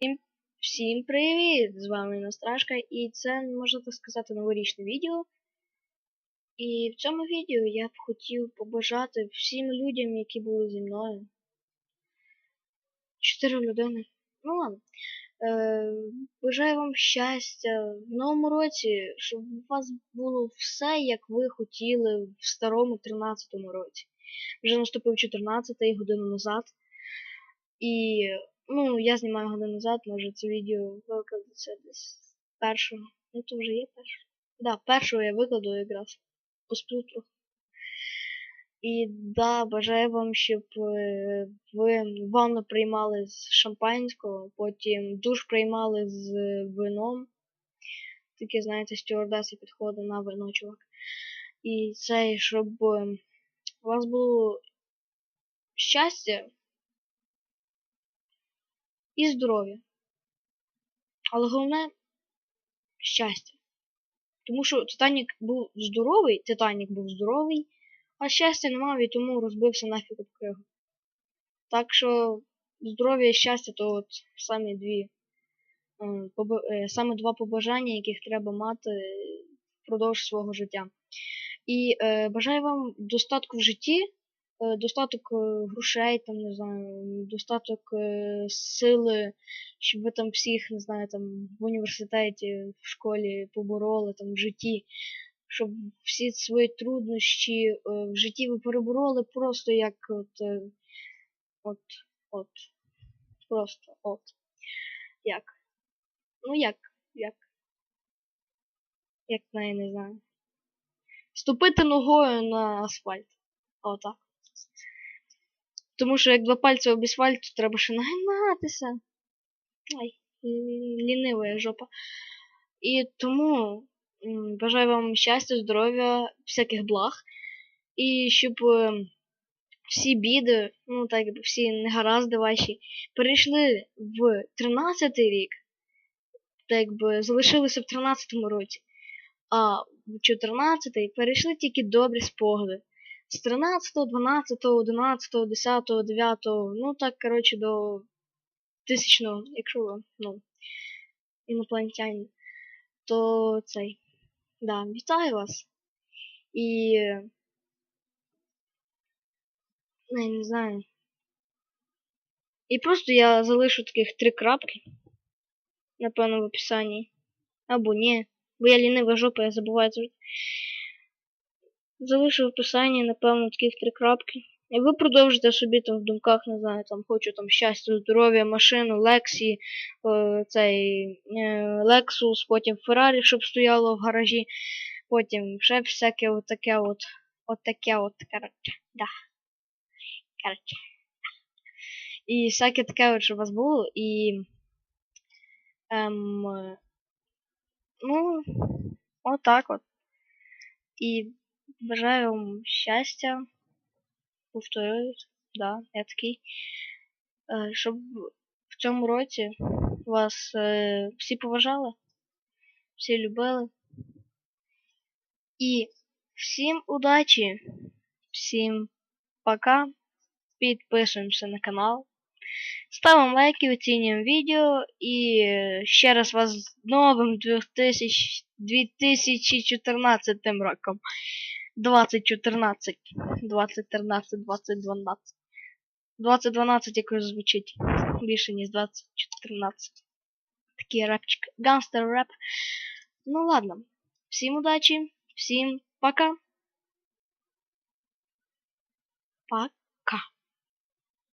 Всім, всім привіт! З вами Настрашка, і це, можна так сказати, новорічне відео. І в цьому відео я б хотів побажати всім людям, які були зі мною. Чотири людини. Ну ладно. Е, бажаю вам щастя в новому році, щоб у вас було все, як ви хотіли в старому 13-му році. Вже наступив 14-й годину назад. І Ну, я знімаю годину назад, може це відео викладеться десь першого. Ну то вже є першого. Да, першого я викладу якраз. Посплю трохи. І да, бажаю вам, щоб е, ви ванну приймали з шампанського, потім душ приймали з вином. Таке, знаєте, стюардеса підходить на вино, чувак. І це, щоб е, у вас було щастя і здоров'я. Але головне щастя. Тому що Титанік був здоровий, Титанік був здоровий, а щастя не мав і тому розбився нафіг об кригу. Так що здоров'я і щастя то от самі дві е, е, саме два побажання, яких треба мати впродовж свого життя. І е, бажаю вам достатку в житті, достаток е, грошей, там, не знаю, достаток е, сили, щоб ви там всіх, не знаю, там в університеті, в школі побороли, там в житті, щоб всі свої труднощі е, в житті ви перебороли просто як от, е, от, от, просто от. Як? Ну як? Як? Як я не знаю. Ступити ногою на асфальт. Отак. Тому що як два пальці об асфальт, то треба ще нагинатися. Ай, лінива жопа. І тому бажаю вам щастя, здоров'я, всяких благ. І щоб е, всі біди, ну так якби всі негаразди ваші, перейшли в 13-й рік, так якби залишилися в 13-му році, а в 14-й перейшли тільки добрі спогади. З 13, 12, 11, 10, 9, ну так, коротше, до тисячного, якщо ну, інопланетяни, то цей. Да, вітаю вас. І. Ну, я не знаю. І просто я залишу таких три крапки. Напевно, в описанні. Або ні. Бо я лінива жопа, я забуваю. Залишу в описанні, напевно, таких три крапки. І ви продовжите собі там в думках, не знаю, там хочу там щастя, здоров'я, машину, Лексі, е, цей е, потім Феррарі, щоб стояло в гаражі, потім ще всяке от таке от, от таке от, коротше, да. Коротше. І всяке таке от, щоб у вас було, і ем, ну, отак от. І бажаю вам щастя. Повторюсь, да, я такий. Щоб в цьому році вас е, всі поважали, всі любили. І всім удачі, всім пока. Підписуємося на канал. Ставимо лайки, оцінюємо відео і ще раз вас з новим 2000 2014 роком. 2014, 2013, 2012. 2012 якось звучить більше, ніж 2014. Такий репчик. Гангстер реп. Ну ладно. Всім удачі, всім пока. Пока.